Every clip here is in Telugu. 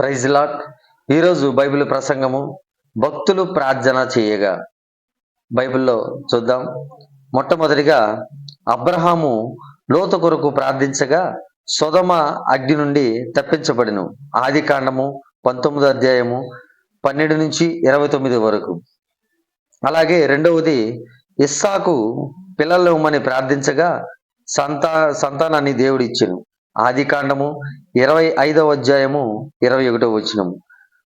ప్రైజ్ లాట్ ఈరోజు బైబిల్ ప్రసంగము భక్తులు ప్రార్థన చేయగా. బైబిల్లో చూద్దాం. మొట్టమొదటిగా అబ్రహాము లోత కొరకు ప్రార్థించగా సొదమ అగ్ని నుండి తప్పించబడిను. ఆది కాండము పంతొమ్మిదో అధ్యాయము పన్నెండు నుంచి ఇరవై తొమ్మిది వరకు. అలాగే రెండవది ఇస్సాకు పిల్లలు ఇవ్వమని ప్రార్థించగా సంతా సంతానాన్ని దేవుడు ఇచ్చెను. ఆది కాండము ఇరవై ఐదవ అధ్యాయము ఇరవై ఒకటో వచనము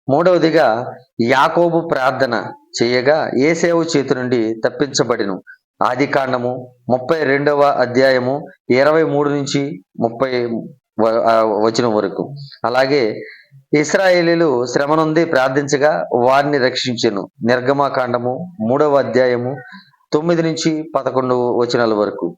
మూడవదిగా యాకోబు ప్రార్థన చేయగా ఏసేవు చేతి నుండి తప్పించబడిను. ఆది కాండము ముప్పై రెండవ అధ్యాయము ఇరవై మూడు నుంచి ముప్పై వ- వచనం వరకు. అలాగే ఇస్రాయేలీలు శ్రమ నుండి ప్రార్థించగా వారిని రక్షించెను. నిర్గమాకాండము మూడవ అధ్యాయము తొమ్మిది నుంచి పదకొండు వచనాల వరకు.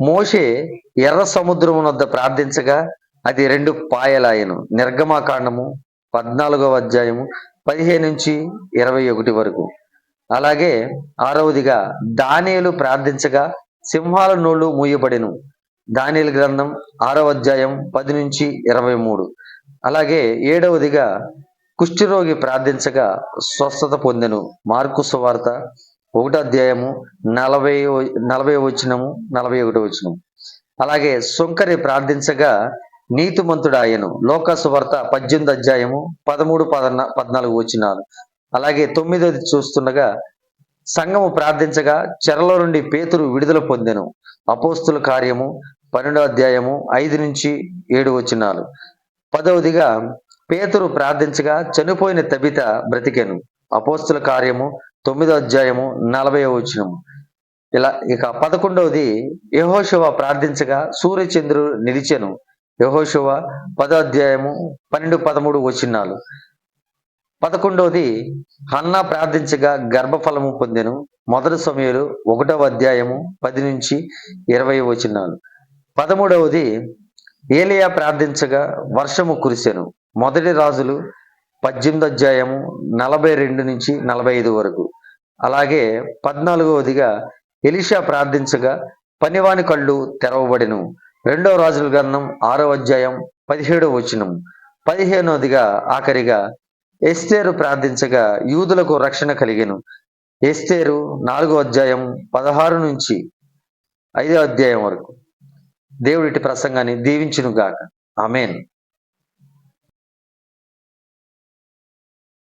మోషే ఎర్ర సముద్రం వద్ద ప్రార్థించగా అది రెండు పాయలాయను. నిర్గమాకాండము పద్నాలుగవ అధ్యాయము పదిహేను నుంచి ఇరవై ఒకటి వరకు. అలాగే ఆరవదిగా దానియలు ప్రార్థించగా సింహాల నోళ్ళు మూయబడెను. దానియల గ్రంథం ఆరవ అధ్యాయం పది నుంచి ఇరవై మూడు. అలాగే ఏడవదిగా కుష్ఠరోగి ప్రార్థించగా స్వస్థత పొందెను. మార్కు సువార్త ఒకటో అధ్యాయము నలభై నలభై వచ్చినము నలభై ఒకటో వచ్చినము అలాగే సుంకరి ప్రార్థించగా నీతిమంతుడు ఆయను. లోక సువార్త పద్దెనిమిది అధ్యాయము పదమూడు పదన పద్నాలుగు వచ్చినారు అలాగే తొమ్మిదోది చూస్తుండగా సంఘము ప్రార్థించగా చెరలో నుండి పేతురు విడుదల పొందెను. అపోస్తుల కార్యము పన్నెండో అధ్యాయము ఐదు నుంచి ఏడు వచ్చినాలు పదవదిగా పేతురు ప్రార్థించగా చనిపోయిన తబిత బ్రతికెను. అపోస్తుల కార్యము తొమ్మిదో అధ్యాయము నలభై వచనము. ఇలా ఇక పదకొండవది యహోశివ ప్రార్థించగా సూర్యచంద్రుడు నిలిచెను. యహోశివ పదో అధ్యాయము పన్నెండు పదమూడు వచనాలు. పదకొండవది హన్నా ప్రార్థించగా గర్భఫలము పొందెను. మొదటి సమయంలో ఒకటవ అధ్యాయము పది నుంచి ఇరవై వచనాలు. పదమూడవది ఏలియా ప్రార్థించగా వర్షము కురిసెను. మొదటి రాజులు పద్దెనిమిది అధ్యాయము నలభై రెండు నుంచి నలభై ఐదు వరకు. అలాగే పద్నాలుగవదిగా ఎలిషా ప్రార్థించగా పనివాని కళ్ళు తెరవబడిను. రెండవ రాజుల గ్రంథం ఆరో అధ్యాయం పదిహేడవ వచనం. పదిహేనవదిగా ఆఖరిగా ఎస్తేరు ప్రార్థించగా యూదులకు రక్షణ కలిగెను. ఎస్తేరు నాలుగో అధ్యాయం పదహారు నుంచి ఐదో అధ్యాయం వరకు. దేవుడి ప్రసంగాన్ని దీవించును గాక ఆమెన్.